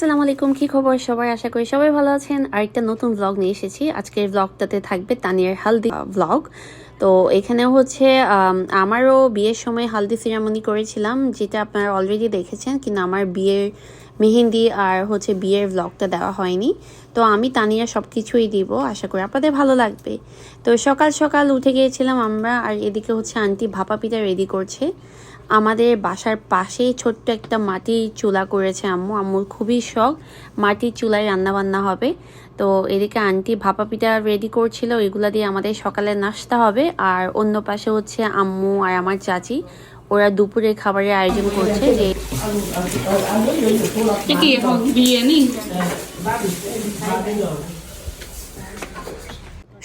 আসসালামু আলাইকুম, কি খবর সবাই? আশা করি সবাই ভালো আছেন। আরেকটা নতুন ব্লগ নিয়ে এসেছি। আজকের ব্লগটাতে থাকবে তানিয়ার হালদি ব্লগ তো এখানে হচ্ছে আমারও বিয়ের সময় হালদি সিরামনি করেছিলাম, যেটা আপনারা অলরেডি দেখেছেন, কিন্তু আমার বিয়ের মেহেন্দি আর হচ্ছে বিয়ের ব্লগটা দেওয়া হয়নি। তো আমি তানিয়া সব কিছুই দিব, আশা করি আপনাদের ভালো লাগবে। তো সকাল সকাল উঠে গিয়েছিলাম আমরা, আর এদিকে হচ্ছে আন্টি ভাপা পিঠা রেডি করছে। আমাদের বাসার পাশেই ছোট্ট একটা মাটির চুলা করেছে আম্মু। আম্মুর খুবই শখ, মাটির চুলায় রান্না বান্না হবে। তো এদিকে আন্টি ভাপা পিঠা রেডি করছিল, ওইগুলা দিয়ে আমাদের সকালে নাস্তা হবে। আর অন্য পাশে হচ্ছে আম্মু আর আমার চাচি, ওরা দুপুরে খাবারের আয়োজন করছে যে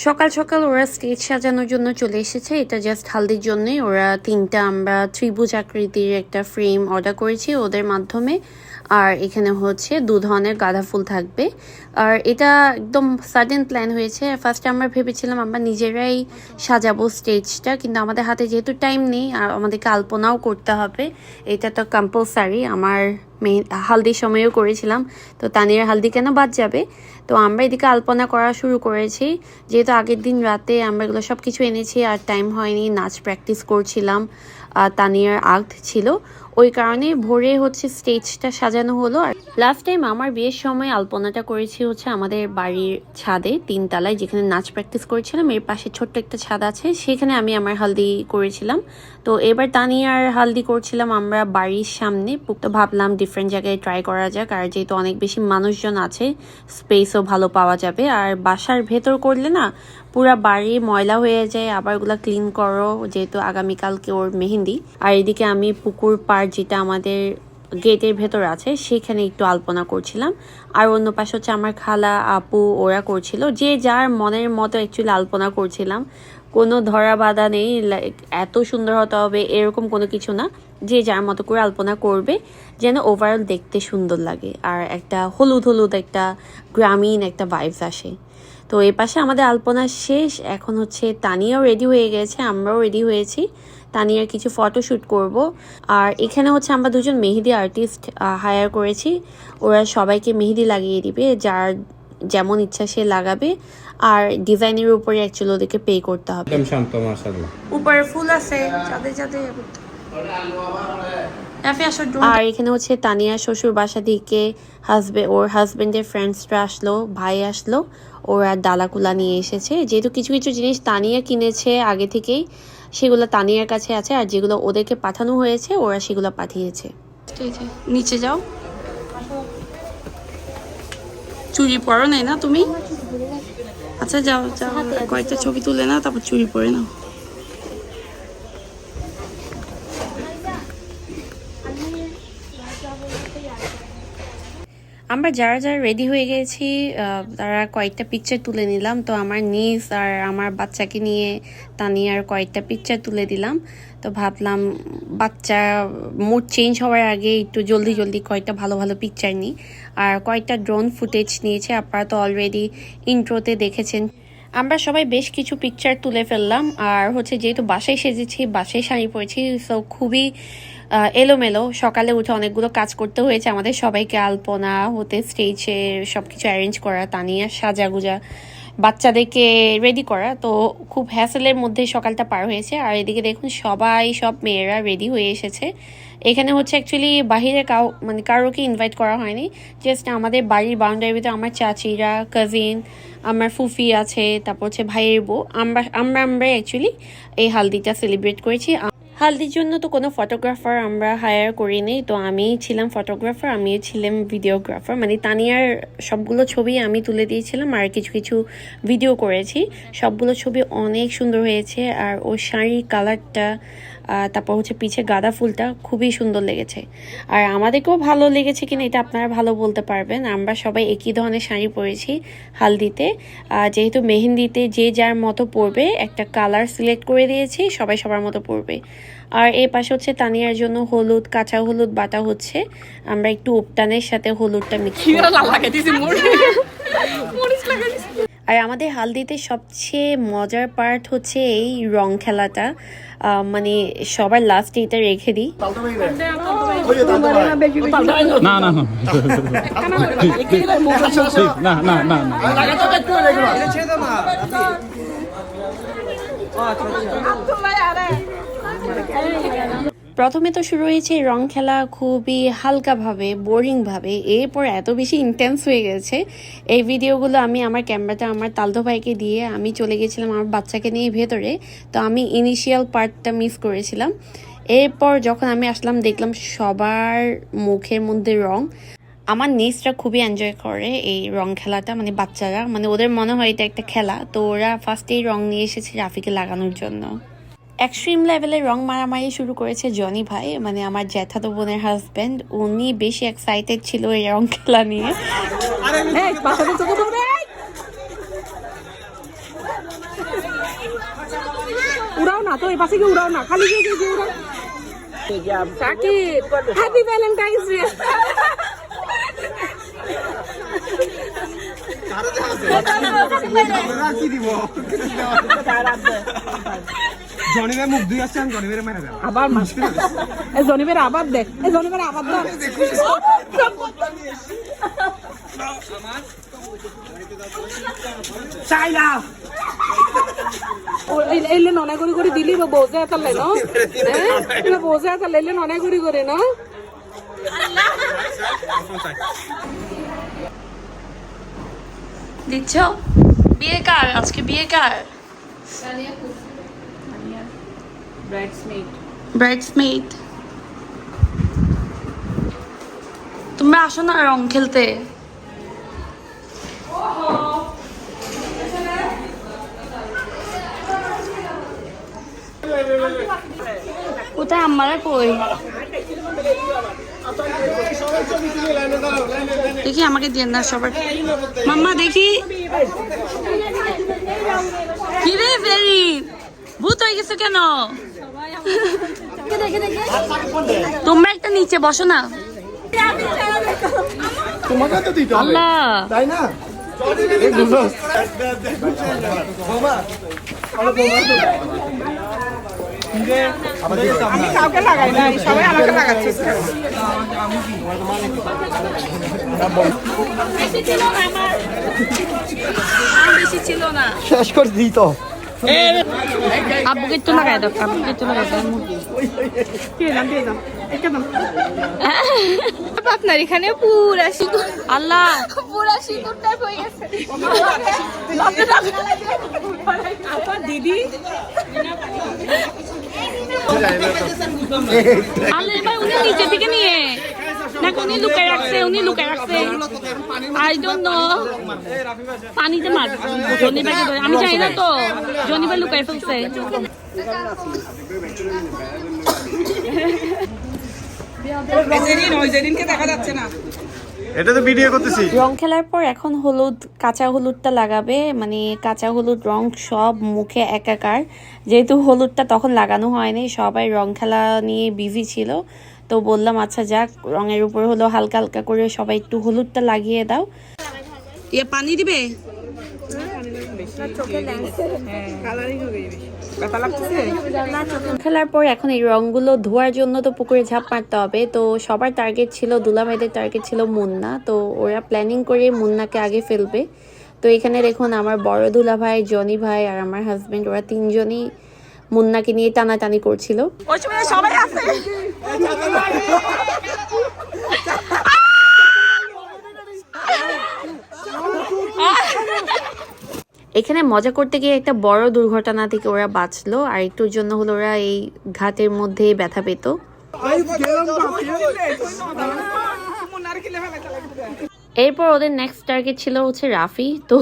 সকাল সকাল ওরা স্টেজ সাজানোর জন্য চলে এসেছে। এটা জাস্ট হালদির জন্যই। ওরা তিনটা আমরা ত্রিভুজ আকৃতির একটা ফ্রেম অর্ডার করেছি ওদের মাধ্যমে। আর এখানে হচ্ছে দু ধরনের গাঁদা ফুল থাকবে। আর এটা একদম সাডেন প্ল্যান হয়েছে। ফার্স্টে আমরা ভেবেছিলাম আমরা নিজেরাই সাজাবো স্টেজটা কিন্তু আমাদের হাতে যেহেতু টাইম নেই, আর আমাদেরকে আলপনাও করতে হবে, এটা তো কম্পালসারি আমার মেয়ে হালদির সময়ও করেছিলাম। তো তানির হালদি কেন বাদ যাবে? তো আমরা এদিকে আলপনা করা শুরু করেছি। যেহেতু আগের দিন রাতে আমরা এগুলো সব কিছু এনেছি, আর টাইম হয়নি, নাচ প্র্যাকটিস করছিলাম তানিয়ার আর্ট ছিল। ওই কারণে ভোরে হচ্ছে স্টেজটা সাজানো হলো। আর লাস্ট টাইম আমার বিয়ের সময় আলপনাটা করেছি হচ্ছে আমাদের বাড়ির ছাদে, তিনতলায়, যেখানে নাচ প্র্যাকটিস করেছিলাম। এর পাশে ছোট্ট একটা ছাদ আছে, সেখানে আমি আমার হালদি করেছিলাম। তো এবার তানিয়ার হালদি করছিলাম আমরা বাড়ির সামনে। তো ভাবলাম ডিফারেন্ট জায়গায় ট্রাই করা যাক। আর যেহেতু অনেক বেশি মানুষজন আছে স্পেসও ভালো পাওয়া যাবে। আর বাসার ভেতর করলে না, পুরা বাড়ি ময়লা হয়ে যায়, আবার ওগুলা ক্লিন করো, যেহেতু আগামীকালকে ওর মেহেন্দি। আর এদিকে আমি পুকুর পাড় যেটা আমাদের গেটের ভেতর আছে, সেখানে একটু আলপনা করছিলাম। আর অন্য পাশে হচ্ছে আমার খালা, আপু, ওরা করছিল। যে যার মনের মতো অ্যাকচুয়ালি আলপনা করছিলাম। কোনো ধরা বাধা নেই লাইক এত সুন্দর হতে হবে, এরকম কোনো কিছু না, যে যার মতো করে আলপনা করবে, যেন ওভারঅল দেখতে সুন্দর লাগে। আর একটা হলুদ হলুদ একটা গ্রামীণ একটা ভাইবস আসে। তো এ পাশে আমাদের আলপনা শেষ, এখন হচ্ছে তানিয়াও রেডি হয়ে গেছে, আমরাও রেডি হয়েছি। তানিয়ার কিছু ফটো শ্যুট করব। আর এখানে হচ্ছে আমরা দুজন মেহেদি আর্টিস্ট হায়ার করেছি। ওরা সবাইকে মেহেদি লাগিয়ে দিবে, যার যেমন ইচ্ছা সে লাগাবে আর ডিজাইনের উপরে অ্যাকচুয়ালি ওদেরকে পে করতে হবে। একদম শান্ত মাশাআল্লাহ। উপরে ফুল আছে যাদের যাদের আর এখানে হচ্ছে তানিয়া শ্বশুর বাসা থেকে হাজবে ওর হাজবেন্ডের ফ্রেন্ডসরা আসলো ভাই আসলো ওরা ডালাকুলা নিয়ে এসেছে। যেহেতু কিছু কিছু জিনিস তানিয়া কিনেছে আগে থেকেই সেগুলো তানিয়ার কাছে আছে আর যেগুলো ওদেরকে পাঠানো হয়েছে ওরা সেগুলো পাঠিয়েছে। নিচে যাও। চুড়ি পরো নাই না তুমি? আচ্ছা যাও যাও কয়েকটা ছবি তুলে নাও তারপর চুরি পরে নাও। আমরা যারা যারা রেডি হয়ে গেছি তারা কয়েকটা পিকচার তুলে নিলাম। তো আমার নিজ আর আমার বাচ্চাকে নিয়ে তানিয়ার কয়েকটা পিকচার তুলে দিলাম। তো ভাবলাম, বাচ্চা মুড চেঞ্জ হওয়ার আগে একটু জলদি জলদি কয়েকটা ভালো ভালো পিকচার নিই। আর কয়েকটা ড্রোন ফুটেজ নিয়েছে। আপনারা তো অলরেডি ইন্ট্রোতে দেখেছেন। আমরা সবাই বেশ কিছু পিকচার তুলে ফেললাম। আর হচ্ছে যেহেতু বাসায় সেজেছি, বাসায় শাড়ি পরেছি সো খুবই এলোমেলো। সকালে উঠে অনেকগুলো কাজ করতে হয়েছে আমাদের সবাইকে, আলপনা, হতে স্টেজে সব কিছু অ্যারেঞ্জ করা, তানিয়া, সাজাগুজা, বাচ্চাদেরকে রেডি করা। তো খুব হ্যাসেলের মধ্যে সকালটা পার হয়েছে। আর এদিকে দেখুন, সবাই, সব মেয়েরা রেডি হয়ে এসেছে। এখানে হচ্ছে অ্যাকচুয়ালি বাহিরে কাউ মানে কারোকে ইনভাইট করা হয়নি। জাস্ট আমাদের বাড়ির বাউন্ডারির ভিতরে আমার চাচিরা কাজিন আমার ফুফি আছে, তারপর হচ্ছে ভাইয়ের বউ। আমরা আমরা আমরা অ্যাকচুয়ালি এই হালদিটা সেলিব্রেট করেছি। হালদির জন্য তো কোনো ফটোগ্রাফার আমরা হায়ার করিনি। তো আমি ছিলাম ফটোগ্রাফার আমিও ছিলাম ভিডিওগ্রাফার মানে তানিয়ার সবগুলো ছবি আমি তুলে দিয়েছিলাম আর কিছু কিছু ভিডিও করেছি। সবগুলো ছবি অনেক সুন্দর হয়েছে আর ওর শাড়ির কালারটা তারপর হচ্ছে পিছে গাঁদা ফুলটা খুবই সুন্দর লেগেছে। আর আমাদেরকেও ভালো লেগেছে কিনা এটা আপনারা ভালো বলতে পারবেন। আমরা সবাই একই ধরনের শাড়ি পরেছি হালদিতে। যেহেতু মেহেন্দিতে যে যার মতো পরবে একটা কালার সিলেক্ট করে দিয়েছি সবাই সবার মতো পরবে। আর এই পাশে হচ্ছে তানিয়ার জন্য হলুদ কাঁচা হলুদ বাটা হচ্ছে। আমরা একটু উপটানের সাথে হলুদটা মিক্স লাগাই দিছি মরিচ লাগাই দিছি আর আমাদের হালদিতে সবচেয়ে মজার পার্ট হচ্ছে এই রং খেলাটা। মানে সবার লাস্টে এটা রেখে দিই। না না না। ঠিক না না না। না প্রথমে তো শুরু হয়েছে এই রং খেলা খুবই হালকাভাবে, বোরিংভাবে। এরপর এত বেশি ইন্টেন্স হয়ে গেছে। এই ভিডিওগুলো আমি আমার ক্যামেরাটা আমার তালদো ভাইকে দিয়ে আমি চলে গেছিলাম আমার বাচ্চাকে নিয়ে ভেতরে। তো আমি ইনিশিয়াল পার্টটা মিস করেছিলাম। এরপর যখন আমি আসলাম, দেখলাম সবার মুখের মধ্যে রং। আমার নিজরা খুবই এনজয় করে এই রং খেলাটা মানে বাচ্চারা। মানে ওদের মনে হয় এটা একটা খেলা। তো ওরা ফার্স্টেই রং নিয়ে এসেছে রাফিকে লাগানোর জন্য। এক্সট্রিম লেভেলে রং মারামারি শুরু করেছে জনি ভাই মানে আমার জ্যাঠাতো বোনের হাজব্যান্ড উনি বেশি এক্সাইটেড ছিল এই রং খেলা নিয়ে। উড়াও না তো এই পাশে গিয়ে উড়াও না খালি গিয়ে গিয়ে উড়াও। সাকিব হ্যাপি ভ্যালেন্টাইন্স ডে জনিবে মুখ দুই আসছে জনিবের মেরে দেব। আবার মাস এই জনিবের আবার দেখ এই জনিবের আবার দেখ চাই না। ও ননে করি করে দিলি বা বোঝা তালে ন? হ্যাঁ বোঝা তালে এইলে ননে করি করে ন? দিচ্ছ? বিয়ে কার? আজকে বিয়ে কার? ব্রাইডসমেড তোমরা আসো না রং খেলতে। কোথায় আমারা কই? দেখি আমাকে দিয়ে না সবার। মাম্মা দেখি। কি রে ফেরি? ভূত কেন? তোমরা একটা নিচে বসো না। তোমাকে তো দিতে হবে। তাই না? আমি কাউকে লাগাই না সবাই আমাকে লাগাচ্ছে। না। শেষ করে দিই তো। আব্বুকে একটু লাগাই দাও আব্বুকে একটু লাগাই দাও আপনার এখানে পুরা সিঁদুর আল্লাহ পুরা টাইপ হয়ে গেছে দিদি আল্লাহ এবার উনি নিয়ে। নাকি উনি লুকায় রাখছে উনি লুকায় রাখছে। আই ডোন্ট নো পানিতে মার। জনিবার আমি জানি না তো। লুকায় ফেলছে। যেদিন ওই যেদিনকে দেখা যাচ্ছে না। এটা তো ভিডিও করতেছি। রং খেলার পর এখন হলুদ কাঁচা হলুদটা লাগাবে। মানে কাঁচা হলুদ রং সব মুখে একাকার। যেহেতু হলুদটা তখন লাগানো হয়নি সবাই রং খেলা নিয়ে বিজি ছিল। তো বললাম আচ্ছা যাক রঙের উপর হলো হালকা হালকা করে সবাই একটু হলুদটা লাগিয়ে দাও। ইয়ে পানি দিবে? খেলার পর এখন এই রংগুলো ধোয়ার জন্য তো পুকুরে ঝাঁপ মারতে হবে। তো সবার টার্গেট ছিল দুলাভাইদের টার্গেট ছিল মুন্না। তো ওরা প্ল্যানিং করে মুন্নাকে আগে ফেলবে। তো এখানে দেখুন আমার বড় দুলা ভাই জনি ভাই আর আমার হাজবেন্ড ওরা তিনজনই মুন্নাকে নিয়ে টানাটানি করছিল। সবাই আছে। এখানে মজা করতে গিয়ে একটা বড় দুর্ঘটনা থেকে ওরা বাঁচলো আর একটুর জন্য হলো ওরা এই ঘাটের মধ্যে ব্যথা পেত। এরপর ওদের নেক্সট টার্গেট ছিল হচ্ছে রাফি। তো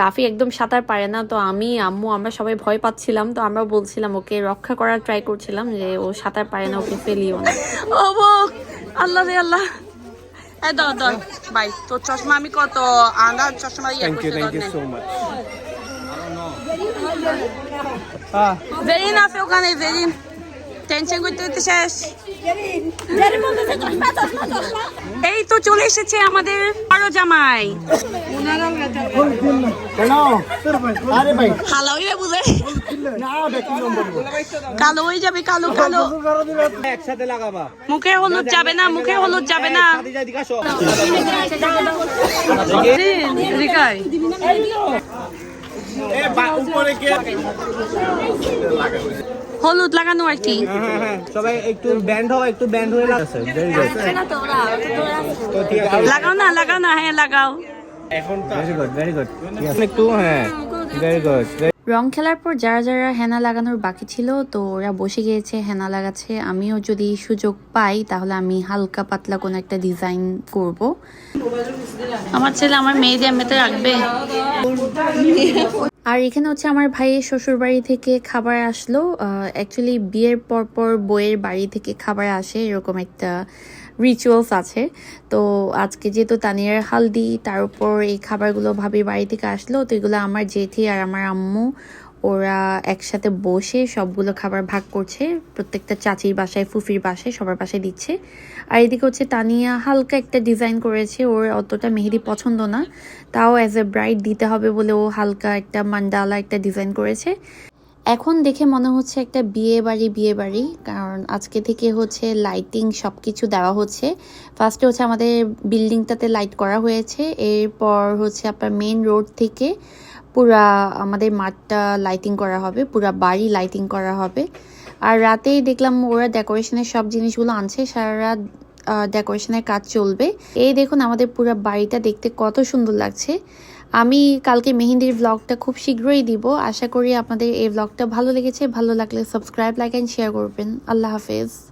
রাফি একদম সাঁতার পারে না। তো আমি আম্মু আমরা সবাই ভয় পাচ্ছিলাম। তো আমরা বলছিলাম ওকে রক্ষা করার ট্রাই করছিলাম যে ও সাঁতার পারে না ওকে ফেলিও না। ও আল্লাহ রে আল্লাহ! এই দাও দাও ভাই তোর চশমা আমি কত? আন্দা চশমা ইয়ে thank you thank you so much ভেরিন আছে ওখানে ভেরিন টেনশন করতে করতে শেষ। এই তো চলে এসেছে আমাদের আরও জামাই। কেন আরে ভাই কালো হয়ে বুঝে। না দেখি কালো হয়ে যাবে কালো কালো। একসাথে লাগাবা মুখে হলুদ যাবে না মুখে হলুদ যাবে না। রিকাই এ বা উপরে কে হলুদ লাগানো আর কি। হ্যাঁ হ্যাঁ সবাই একটু ব্যান্ড হও একটু ব্যান্ড হয়ে লাগাছে ঠিক আছে। লাগাও না লাগাও না হ্যাঁ লাগাও। ভেরি গুড ভেরি গুড একটু হ্যাঁ ভেরি গুড রং খেলার পর যারা যারা হেনা লাগানোর বাকি ছিল তো ওরা বসে গিয়েছে হেনা লাগাচ্ছে। আমিও যদি সুযোগ পাই তাহলে আমি হালকা পাতলা কোনো একটা ডিজাইন করব। আমার ছেলে আমার মেয়ে দিয়ে এমনিতে রাখবে। আর এখানে হচ্ছে আমার ভাইয়ের শ্বশুর বাড়ি থেকে খাবার আসলো। অ্যাকচুয়ালি বিয়ের পরপর পর বইয়ের বাড়ি থেকে খাবার আসে, এরকম একটা রিচুয়ালস আছে। তো আজকে যেহেতু তানিয়ার হালদি, তার উপর এই খাবারগুলো ভাবির বাড়ি থেকে আসলো, তো এগুলো আমার জেঠি আর আমার আম্মু ওরা একসাথে বসে সবগুলো খাবার ভাগ করছে। প্রত্যেকটা চাচির বাসায়, ফুফির বাসায় সবার বাসায় দিচ্ছে। আর এদিকে হচ্ছে তানিয়া হালকা একটা ডিজাইন করেছে। ওর অতটা মেহেদি পছন্দ না। তাও অ্যাজ এ ব্রাইড দিতে হবে বলে ও হালকা একটা মান্ডালা একটা ডিজাইন করেছে। এখন দেখে মনে হচ্ছে একটা বিয়ে বাড়ি বিয়ে বাড়ি। কারণ আজকে থেকে হচ্ছে লাইটিং সব কিছু দেওয়া হচ্ছে। ফার্স্টে হচ্ছে আমাদের বিল্ডিংটাতে লাইট করা হয়েছে। এরপর হচ্ছে আপনার মেন রোড থেকে পুরা আমাদের মাঠটা লাইটিং করা হবে, পুরা বাড়ি লাইটিং করা হবে। আর রাতেই দেখলাম ওরা ডেকোরেশনের সব জিনিসগুলো আনছে, সারা রাত ডেকোরেশনের কাজ চলবে। এই দেখুন আমাদের পুরো বাড়িটা দেখতে কত সুন্দর লাগছে। আমি কালকে মেহেন্দির ব্লগটা খুব শীঘ্রই দিব। আশা করি আপনাদের এই ব্লগটা ভালো লেগেছে। ভালো লাগলে সাবস্ক্রাইব লাইক অ্যান্ড শেয়ার করবেন। আল্লাহ হাফেজ।